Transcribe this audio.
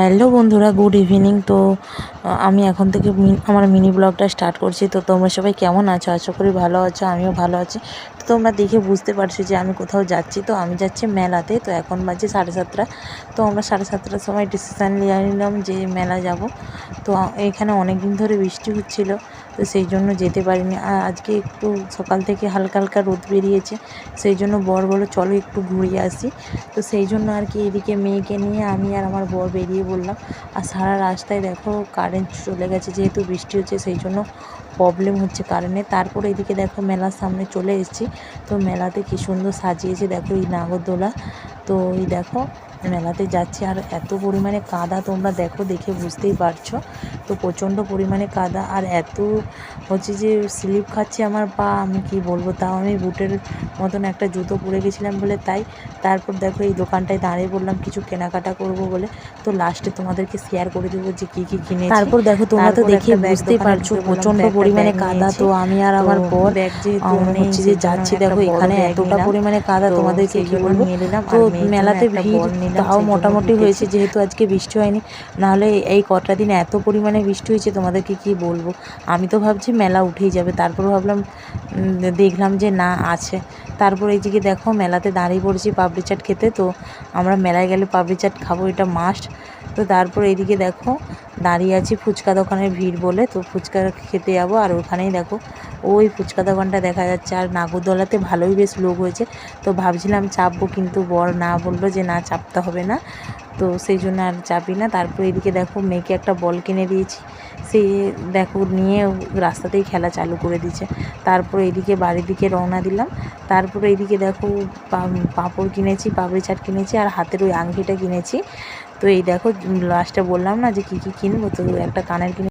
Hello বন্ধুরা, good evening. তো আমি এখন থেকে আমার মিনি ব্লগটা স্টার্ট করছি। তো তোমরা সবাই কেমন আছো? আশা করি ভালো আছো, আমিও ভালো আছি। তো তোমরা দেখে বুঝতে পারছ যে আমি কোথাও যাচ্ছি। তো আমি যাচ্ছি মেলাতে। তো এখন বাজে সাড়ে সাতটা। তো আমরা সাড়ে সাতটার সময় ডিসিশান নিয়ে নিলাম যে মেলা যাব। তো এখানে অনেক দিন ধরে বৃষ্টি হচ্ছিল। তো সেই জন্য যেতে পারিনি। আর আজকে একটু সকাল থেকে হালকা হালকা রোদ বেরিয়েছে। সেই জন্য বর বলো চলো একটু ঘুরিয়ে আসি। তো সেই জন্য আর কি এদিকে মেয়েকে নিয়ে আমি আর আমার বর বেরিয়ে পড়লাম আর সারা রাস্তায় দেখো কারেন্ট চলে গেছে, যেহেতু বৃষ্টি হচ্ছে সেই জন্য প্রবলেম হচ্ছে কারেন্টে তারপরে এদিকে দেখো মেলার সামনে চলে এসেছি। তো মেলাতে কি সুন্দর সাজিয়েছে দেখো এই নাগরদোলা। তো এই দেখো মেলাতে যাচ্ছি। আর এত পরিমাণে কাদা তোমরা দেখো দেখে বুঝতেই পারছ। তো প্রচণ্ড পরিমাণে কাদা। আর এত হচ্ছে যে স্লিপ খাচ্ছে আমার পা আমি কি বলব? তাও আমি বুটের মতন একটা জুতো পরে গেছিলাম বলে তাই। তারপর দেখো এই দোকানটায় দাঁড়িয়ে বললাম কিছু কেনাকাটা করব বলে। তো লাস্টে তোমাদেরকে শেয়ার করে দেবো যে কী কী কিনে তারপর দেখো তোমরা তো দেখে বুঝতেই পারছ প্রচণ্ড পরিমাণে কাদা তো আমি আর আমার বর ব্যাগ যেহেতু আমরা হচ্ছে যে যাচ্ছি দেখো এখানে এতটা পরিমাণে কাদা তোমাদেরকে কি বলব? নিয়ে নিলাম তো মেলাতে ভিড় তাও মোটামুটি হয়েছে যেহেতু আজকে বৃষ্টি হয়নি। নাহলে এই কটা দিন এত পরিমাণে বৃষ্টি হয়েছে, তোমাদেরকে কি বলব? আমি তো ভাবছি মেলা উঠেই যাবে। তারপর ভাবলাম দেখলাম যে না, আছে। তারপর এইদিকে দেখো, মেলাতে দাঁড়িয়ে পড়েছি পাপড়ি চাট খেতে। তো আমরা মেলায় গেলে পাপড়ি চাট খাব, এটা মাস্ট তো তারপর এইদিকে দেখো, দাঁড়িয়ে আছি ফুচকা দোকানের ভিড় বলে। তো ফুচকা খেতে যাব, আর ওখানেই দেখো, ওই ফুচকা দোকানটা দেখা যাচ্ছে। আর নাগরদোলাতে ভালোই বেশ লোক হয়েছে। তো ভাবছিলাম চাপবো, কিন্তু বর না বলল যে না, চাপতে হবে না। তো সেই জন্য আর যাবি না। তারপর এদিকে দেখো মেয়েকে একটা বল কিনে দিয়েছি। সে দেখো নিয়ে রাস্তাতেই খেলা চালু করে দিয়েছে। তারপর এদিকে বাড়ির দিকে রওনা দিলাম। তারপর এদিকে দেখো পাঁপড় কিনেছি, পাপড়ি চাট কিনেছি আর হাতের ওই আংটিটা কিনেছি। তো এই দেখো লাস্টে বললাম না যে কী কী কিনবো? তো একটা কানের কিনে